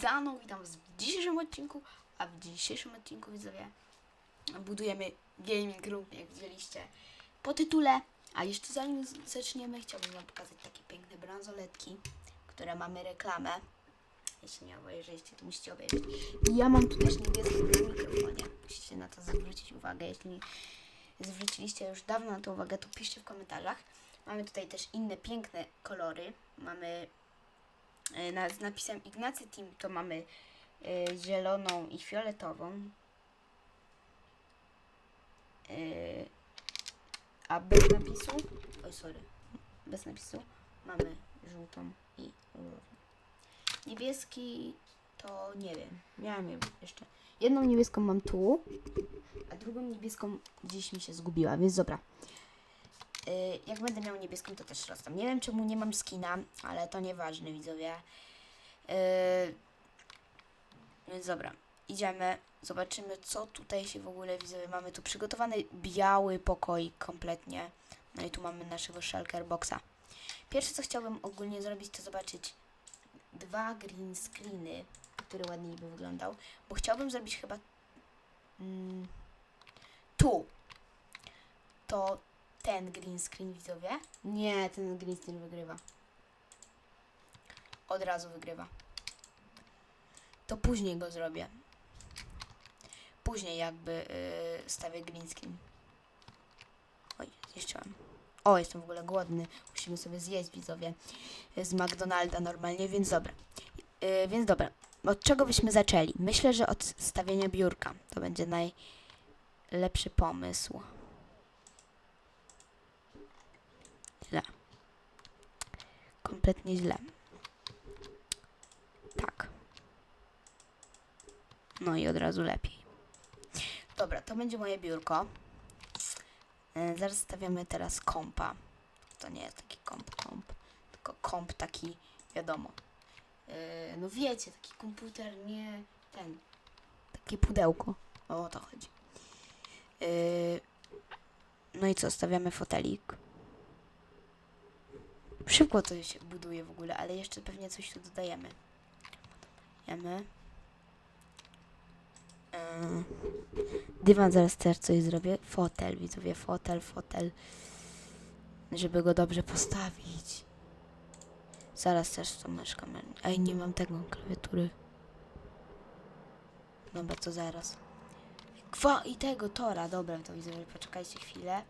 Zaną, witam was w dzisiejszym odcinku, a w dzisiejszym odcinku widzowie budujemy gaming room, jak widzieliście po tytule, a jeszcze zanim zaczniemy, chciałbym wam pokazać takie piękne bransoletki, które mamy reklamę. Jeśli nie obejrzeliście, to musicie obejrzeć. I ja mam tu też niebieskie na mikrofonie. Musicie na to zwrócić uwagę. Jeśli zwróciliście już dawno na to uwagę, to piszcie w komentarzach. Mamy tutaj też inne piękne kolory. Mamy z napisem Ignacy Team to mamy e, zieloną i fioletową. E, a bez napisu, oj sorry, bez napisu mamy żółtą i różową. Niebieski to nie wiem, miałam ją jeszcze. Jedną niebieską mam tu, a drugą niebieską gdzieś mi się zgubiła, więc dobra. Y, jak będę miał niebieską, to też rozdam. Nie wiem, czemu nie mam skina, ale to nieważne, widzowie. Y, więc dobra, idziemy, zobaczymy, co tutaj się w ogóle, widzowie, mamy tu przygotowany biały pokoi kompletnie. No i tu mamy naszego shulker boxa. Pierwsze, co chciałbym ogólnie zrobić, to zobaczyć dwa green screeny, który ładniej by wyglądał, bo chciałbym zrobić chyba mm, tu. To ten green screen, widzowie? Nie, ten green screen wygrywa. Od razu wygrywa. To później go zrobię. Później jakby yy, stawię green screen. Oj, zjeściłem. O, jestem w ogóle głodny. Musimy sobie zjeść, widzowie. Z McDonalda normalnie, więc dobra. Yy, więc dobra. Od czego byśmy zaczęli? Myślę, że od stawienia biurka. To będzie najlepszy pomysł. Źle. Kompletnie źle. Tak. No i od razu lepiej. Dobra, to będzie moje biurko. E, zaraz stawiamy teraz kompa. To nie jest taki komp, komp. Tylko komp taki, wiadomo. E, no wiecie, taki komputer, nie ten. Takie pudełko. O, o to chodzi. E, no i co, stawiamy fotelik. Szybko to się buduje w ogóle, ale jeszcze pewnie coś tu dodajemy. Dodajemy. Yy. Dywan zaraz też coś zrobię. Fotel, widzowie, fotel, fotel. Żeby go dobrze postawić. Zaraz też tą myszkę. mę- Ej, nie mam tego klawiatury. Dobra, to zaraz. Kwa i tego tora, dobra, to widzowie, poczekajcie chwilę.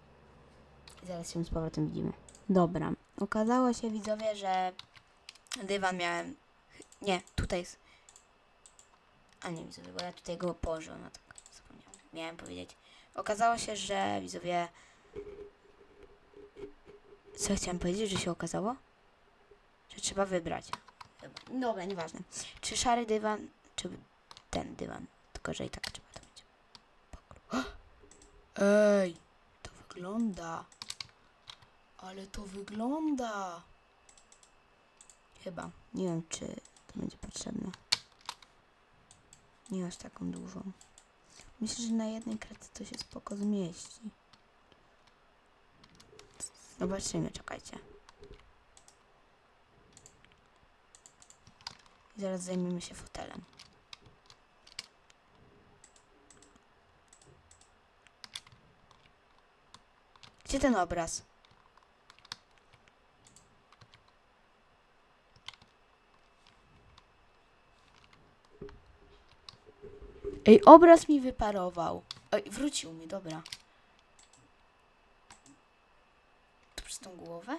I zaraz się z powrotem widzimy. Dobra, okazało się widzowie, że dywan miałem. Nie, tutaj jest. A nie widzowie, bo ja tutaj go położyłam, no tak zapomniałam. Miałem powiedzieć. Okazało się, że widzowie. Co chciałam powiedzieć, że się okazało? Że trzeba wybrać. Dobra, nieważne. Czy szary dywan, czy ten dywan. Tylko, że i tak trzeba to mieć. Ej, to wygląda. Ale to wygląda. Chyba. Nie wiem, czy to będzie potrzebne. Nie aż taką dużą. Myślę, że na jednej kratce to się spoko zmieści. Zobaczymy, czekajcie. I zaraz zajmiemy się fotelem. Gdzie ten obraz? Ej, obraz mi wyparował. Ej, wrócił mi, dobra. To przez tą głowę?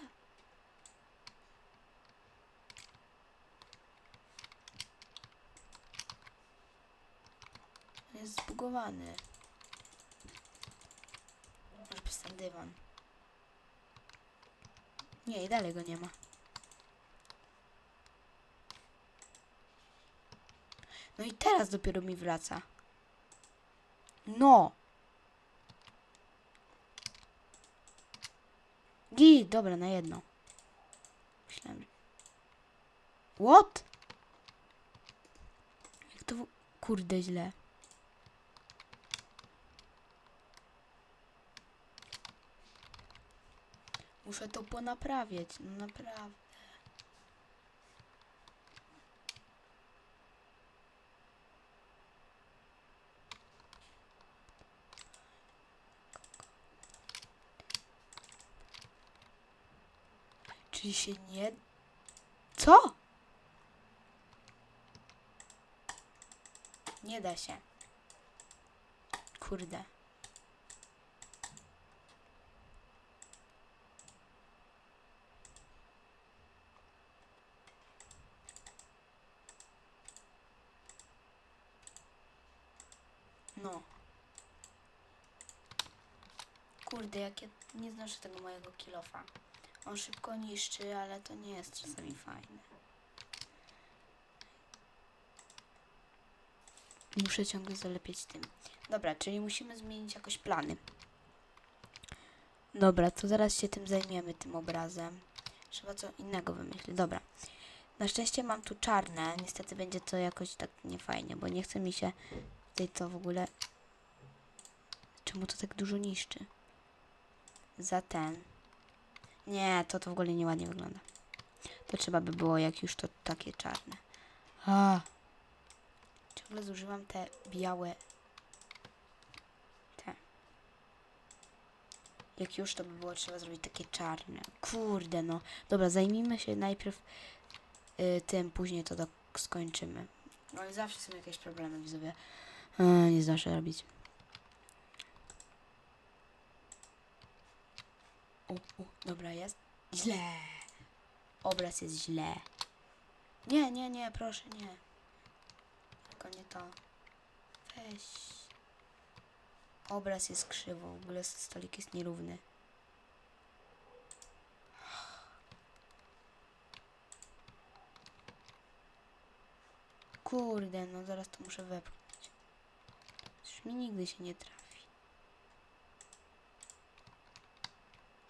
Jest zbugowany. Może przez ten dywan. Nie, i dalej go nie ma. No i teraz dopiero mi wraca. No. Git, dobra, na jedno. Myślałem. What? Jak to... Kurde, źle. Muszę to ponaprawiać, no naprawdę. Czyli się nie... Co? Nie da się. Kurde. No. Kurde, jak ja nie znoszę tego mojego kilofa. On szybko niszczy, ale to nie jest czasami fajne. Muszę ciągle zalepieć tym. Dobra, czyli musimy zmienić jakoś plany. Dobra, to zaraz się tym zajmiemy, tym obrazem. Trzeba co innego wymyślić. Dobra. Na szczęście mam tu czarne. Niestety będzie to jakoś tak niefajnie, bo nie chce mi się tutaj to w ogóle... Czemu to tak dużo niszczy? Za ten. Nie, to to w ogóle nieładnie wygląda. To trzeba by było, jak już to takie czarne. A. Ciągle zużywam te białe. Te. Jak już to by było trzeba zrobić takie czarne. Kurde no. Dobra, zajmijmy się najpierw y, tym, później to do, skończymy. No i zawsze są jakieś problemy, widzowie. E, nie zdążę robić. O, o, dobra, jest. Źle. Obraz jest źle. Nie, nie, nie, proszę, nie. Tylko nie to. Weź. Obraz jest krzywo, w ogóle stolik jest nierówny. Kurde, no zaraz to muszę wepchnąć. Już mi nigdy się nie trafi.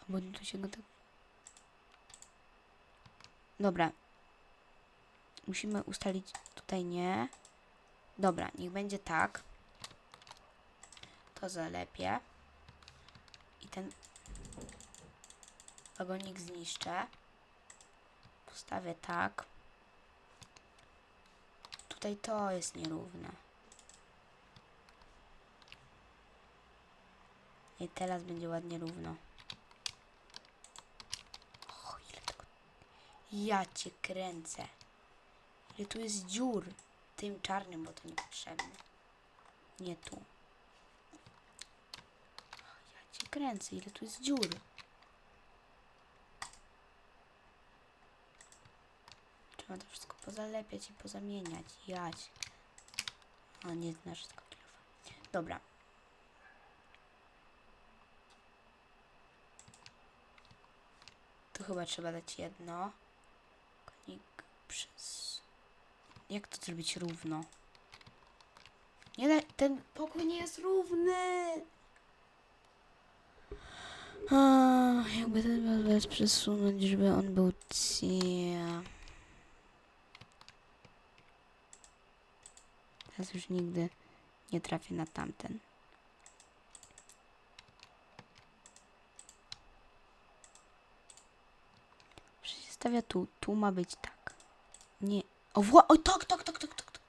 Bo tu się go tak... Dobra. Musimy ustalić tutaj nie. Dobra, niech będzie tak. To zalepię. I ten wagonik zniszczę. Postawię tak. Tutaj to jest nierówne. I teraz będzie ładnie równo. O, ile tego... Ja cię kręcę. Ile tu jest dziur. Tym czarnym, bo to niepotrzebne. Nie tu. Ja cię kręcę. Ile tu jest dziur. Trzeba to wszystko pozalepiać i pozamieniać. Jać. A nie znasz kilofa. Dobra. Tu chyba trzeba dać jedno. Przez... Jak to zrobić równo? Nie, ten pokój nie jest równy. A, jakby ten bez przesunąć, żeby on był cie... Teraz już nigdy nie trafię na tamten. Stawia tu. Tu ma być tak. Nie. O, o tak, tak, tak, tak, tak, tak.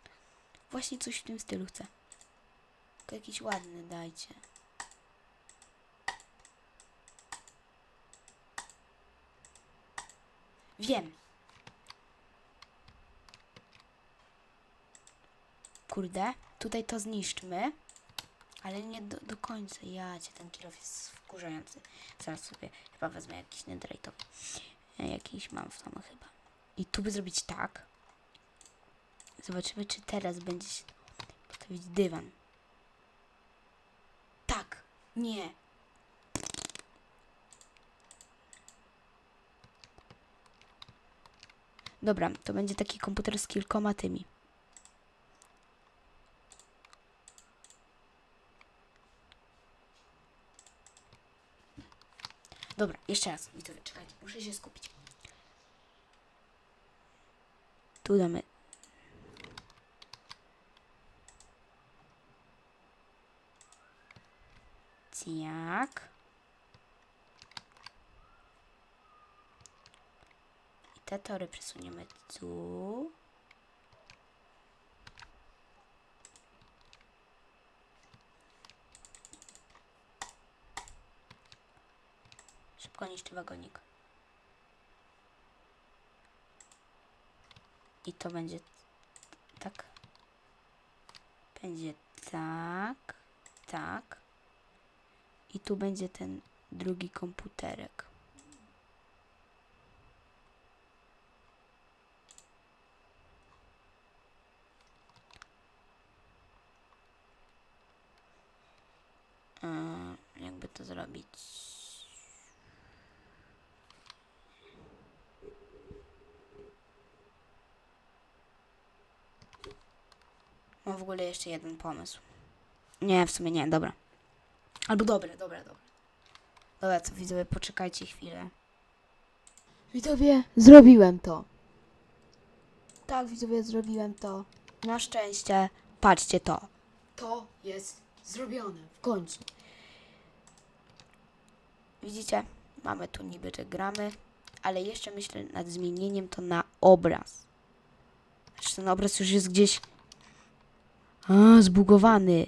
Właśnie coś w tym stylu chcę. Tylko jakiś ładny dajcie. Wiem. Kurde, tutaj to zniszczmy. Ale nie do, do końca. Ja cię, ten kilof jest wkurzający. Zaraz sobie chyba wezmę jakiś netherite'owy. E, Jakiś mam w domu chyba. I tu by zrobić tak. Zobaczymy, czy teraz będzie się postawić dywan. Tak. Nie. Dobra, to będzie taki komputer z kilkoma tymi. Dobra, jeszcze raz. Widzowie, czekajcie, muszę się skupić. Tu damy. Ciak. I te tory przesuniemy tu. Szybko wagonik. I to będzie tak. Będzie tak, tak. I tu będzie ten drugi komputerek. Jakby to zrobić? Mam w ogóle jeszcze jeden pomysł. Nie, w sumie nie, dobra. Albo dobre, dobra, dobra. Dobra, co widzowie, poczekajcie chwilę. Widzowie, zrobiłem to. Tak, widzowie, zrobiłem to. Na szczęście, patrzcie to. To jest zrobione, w końcu. Widzicie, mamy tu niby, że gramy, ale jeszcze myślę nad zmienieniem to na obraz. Znaczy ten obraz już jest gdzieś a, zbugowany.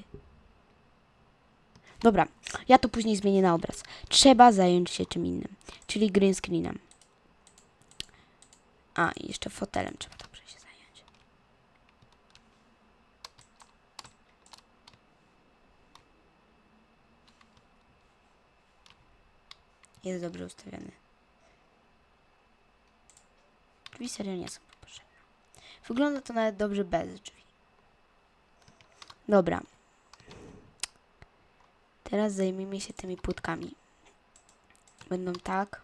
Dobra, ja to później zmienię na obraz. Trzeba zająć się czym innym, czyli green screenem. A, i jeszcze fotelem trzeba dobrze się zająć. Jest dobrze ustawiony. Drzwi serio nie są potrzebne. Wygląda to nawet dobrze bez drzwi. Dobra. Teraz zajmijmy się tymi płytkami. Będą tak.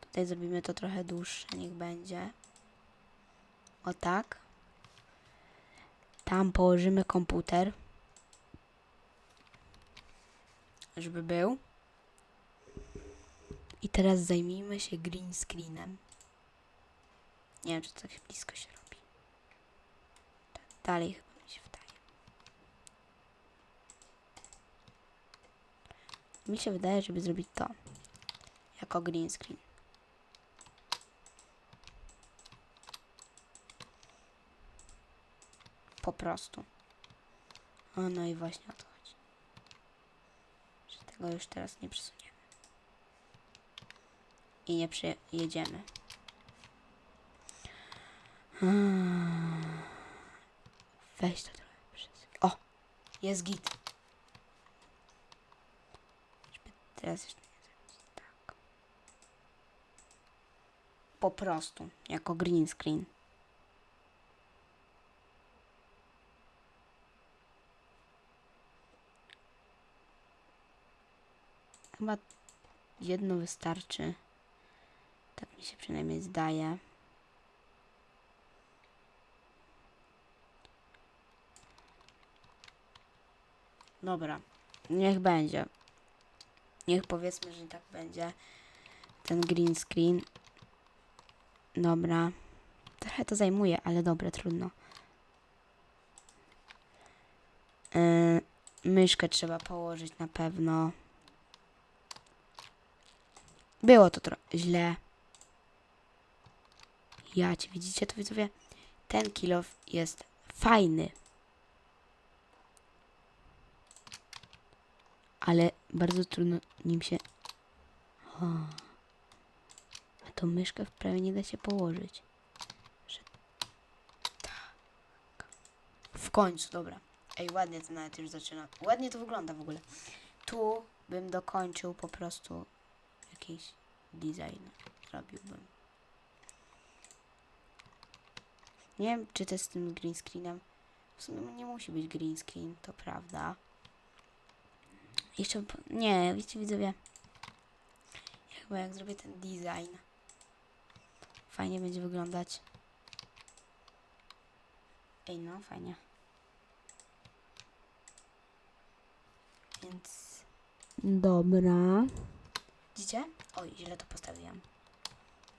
Tutaj zrobimy to trochę dłuższe, niech będzie. O tak. Tam położymy komputer. Żeby był. I teraz zajmijmy się green screenem. Nie wiem, czy tak blisko się robi. Tak, dalej chyba mi się wydaje. Mi się wydaje, żeby zrobić to. Jako green screen. Po prostu. O, no i właśnie o to chodzi. Że tego już teraz nie przesuniemy. I nie przejedziemy. Weź to trochę przez... O! Jest git. Teraz jeszcze nie tak. Po prostu. Jako green screen. Chyba jedno wystarczy. Tak mi się przynajmniej zdaje. Dobra, niech będzie. Niech powiedzmy, że tak będzie. Ten green screen. Dobra. Trochę to zajmuje, ale dobra, trudno. Yy, myszkę trzeba położyć na pewno. Było to trochę źle. Ja ci widzicie to widzowie? Ten kilof jest fajny. Ale bardzo trudno nim się... O. A tą myszkę prawie nie da się położyć. Że... Tak. W końcu, dobra. Ej, ładnie to nawet już zaczyna. Ładnie to wygląda w ogóle. Tu bym dokończył po prostu jakiś design. Zrobiłbym. Nie wiem, czy to jest z tym green screenem. W sumie nie musi być green screen, to prawda. Jeszcze, nie, wiecie widzowie. Ja chyba jak zrobię ten design, fajnie będzie wyglądać. Ej, no, fajnie. Więc, Dobra. widzicie? Oj, źle to postawiłam.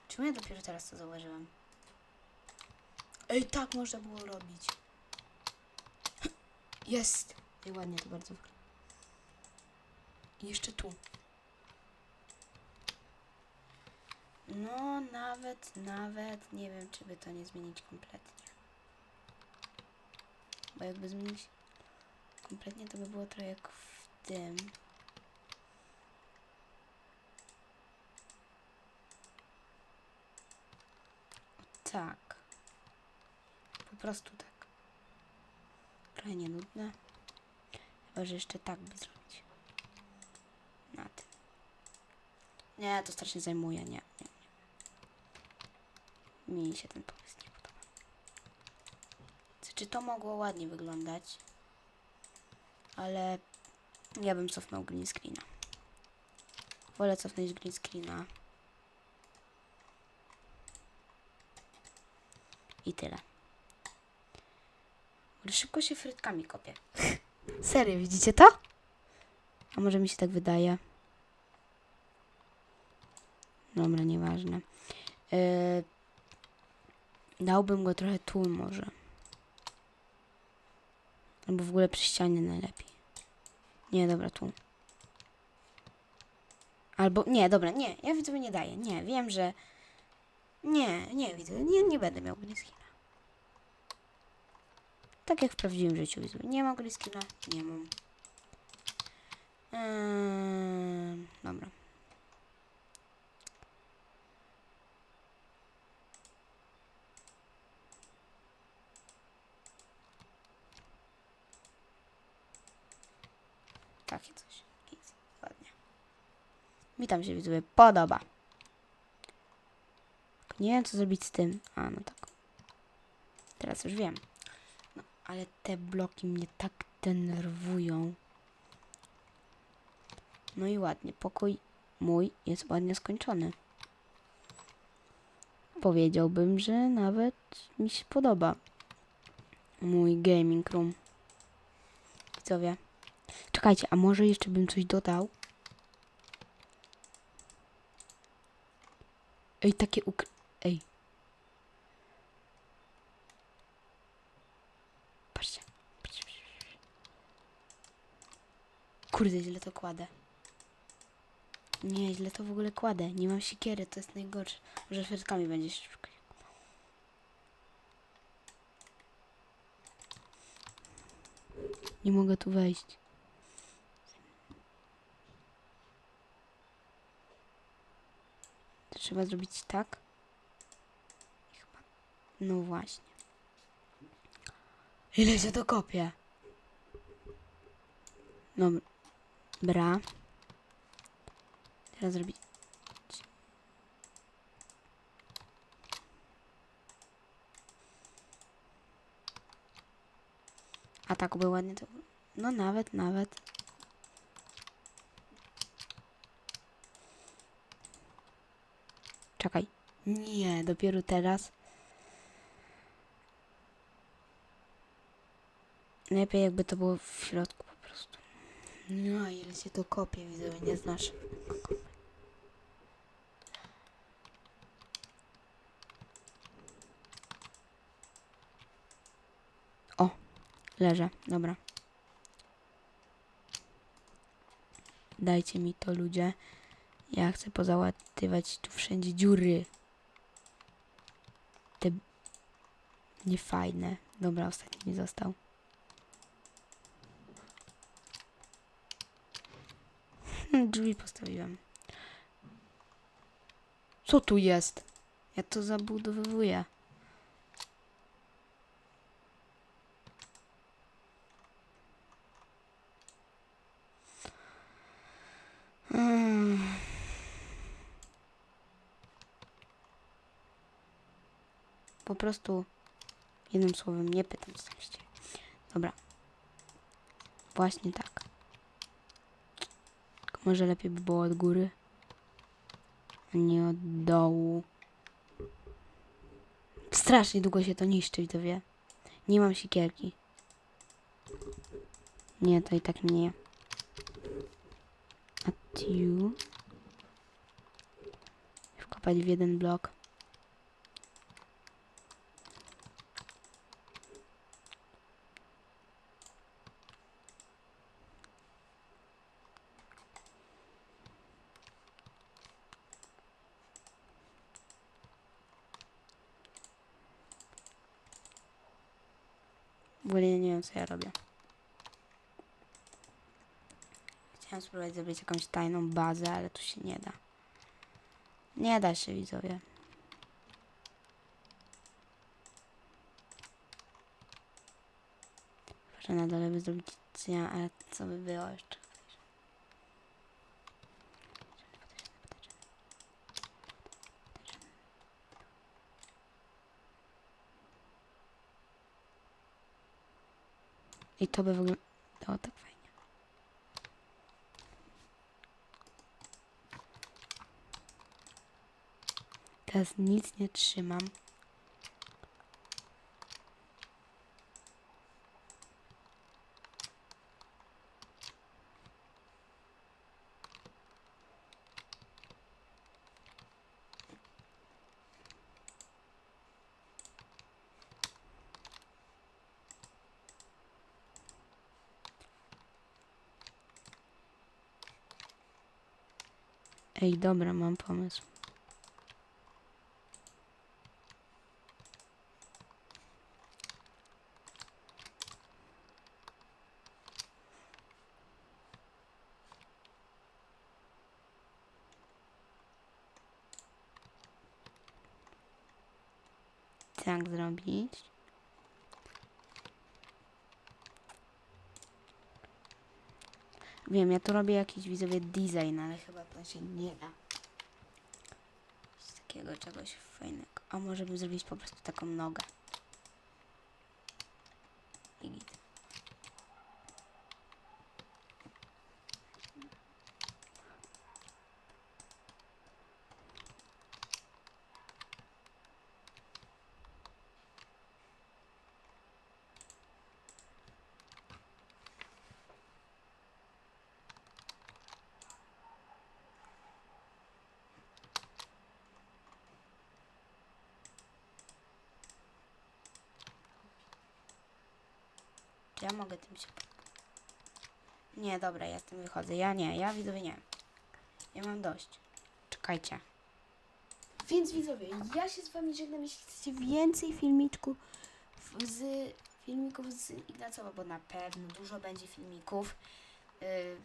Czemu ja dopiero teraz to zauważyłem? Ej, tak można było robić. Jest! Ej, ładnie to bardzo wygląda. I jeszcze tu. No, nawet, nawet nie wiem, czy by to nie zmienić kompletnie. Bo jakby zmienić kompletnie, to by było trochę jak w tym. Tak. Po prostu tak. Trochę nienudne. Chyba, że jeszcze tak by zrobić. Nie, to strasznie zajmuje. Nie, nie, nie. Mi się ten pomysł nie podoba. Czy to mogło ładnie wyglądać? Ale ja bym cofnął green screena. Wolę cofnąć green screena. I tyle. Ale szybko się frytkami kopie. Serio, widzicie to? A może mi się tak wydaje? Dobra, nieważne. Yy, dałbym go trochę tu może. Albo w ogóle przy ścianie najlepiej. Nie, dobra, tu. Albo, nie, dobra, nie, ja widzowie nie daję. Nie, wiem, że... Nie, nie, widzę, nie, nie będę miał Gryskina. Tak jak w prawdziwym życiu, widzowie. Nie mam Gryskina, nie mam. Eee, dobra. Takie coś. Ładnie. Mi tam się widzowie podoba. Nie wiem co zrobić z tym. A, no tak. Teraz już wiem. No, ale te bloki mnie tak denerwują. No i ładnie. Pokój mój jest ładnie skończony. Powiedziałbym, że nawet mi się podoba. Mój gaming room. Widzowie. Czekajcie, a może jeszcze bym coś dodał? Ej, takie uk... Ej. Patrzcie. Kurde, źle to kładę. Nie, źle to w ogóle kładę. Nie mam siekiery, to jest najgorsze. Może świadkami będzie szybko. Nie mogę tu wejść. Trzeba zrobić tak. Chyba... No właśnie. Ile się to kopie? Dobra. Teraz zrobić... A tak by ładnie to... No nawet, nawet. Czekaj. Nie, dopiero teraz. Lepiej jakby to było w środku po prostu. No, ile się to kopie, widzę, nie znasz. O, leżę, dobra. Dajcie mi to, ludzie. Ja chcę pozałatywać tu wszędzie dziury. Te niefajne. Dobra, ostatni mi został. Hmm, Drzwi postawiłem. Co tu jest? Ja to zabudowywuję. Prostu jednym słowem nie pytam się dzieje. Dobra. Właśnie tak. Tylko może lepiej by było od góry, a nie od dołu. Strasznie długo się to niszczy, widzowie. Nie mam siekierki. Nie, to i tak nie. A tu. Wkopać w jeden blok. Ogólnie nie wiem, co ja robię. Chciałem spróbować zrobić jakąś tajną bazę, ale tu się nie da. Nie da się, widzowie. Proszę na dole by zrobić, ale co by było jeszcze? I to by wyglądało tak fajnie. Teraz nic nie trzymam. Ej, dobra, mam pomysł. Tak zrobić. Wiem, ja tu robię jakiś widzowie design, ale chyba to się nie da. Z takiego czegoś fajnego. A może bym zrobić po prostu taką nogę. I git. Czy ja mogę tym się... Nie, dobra, ja z tym wychodzę. Ja nie, ja widzowie nie. Ja mam dość. Czekajcie. Więc widzowie, ja się z wami żegnam, jeśli chcecie więcej filmiczków z filmików z Ignacowa, bo na pewno dużo będzie filmików. Yy,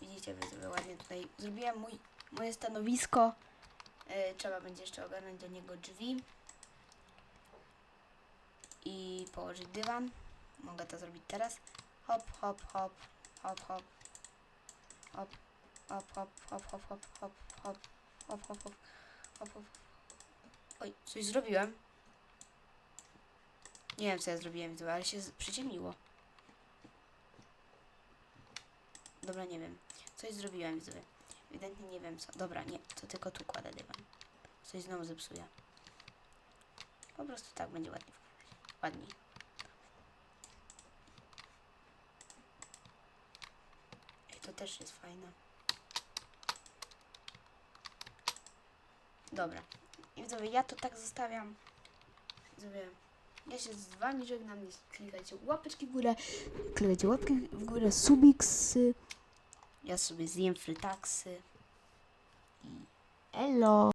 widzicie, wy sobie ładnie tutaj zrobiłem mój, moje stanowisko. Yy, trzeba będzie jeszcze ogarnąć do niego drzwi i położyć dywan. Mogę to zrobić teraz. Hop, hop, hop, hop, hop. Hop, hop, hop, hop, hop, hop, hop, hop, hop, hop, hop, hop, hop. Oj, coś zrobiłem. Nie wiem, co ja zrobiłem, ale się przyciemniło. Dobra, nie wiem. Coś zrobiłem, widzowie. Ewidentnie nie wiem co. Dobra, nie, to tylko tu kładę dywan. Coś znowu zepsuję. Po prostu tak będzie ładnie. Ładniej. Też jest fajne. Dobra. I widzowie, ja to tak zostawiam. Widzowie, ja się z wami żegnam. Nie klikajcie łapeczki w górę. klikajcie łapki w górę, subiksy, Ja sobie zjem frytaksy. elo.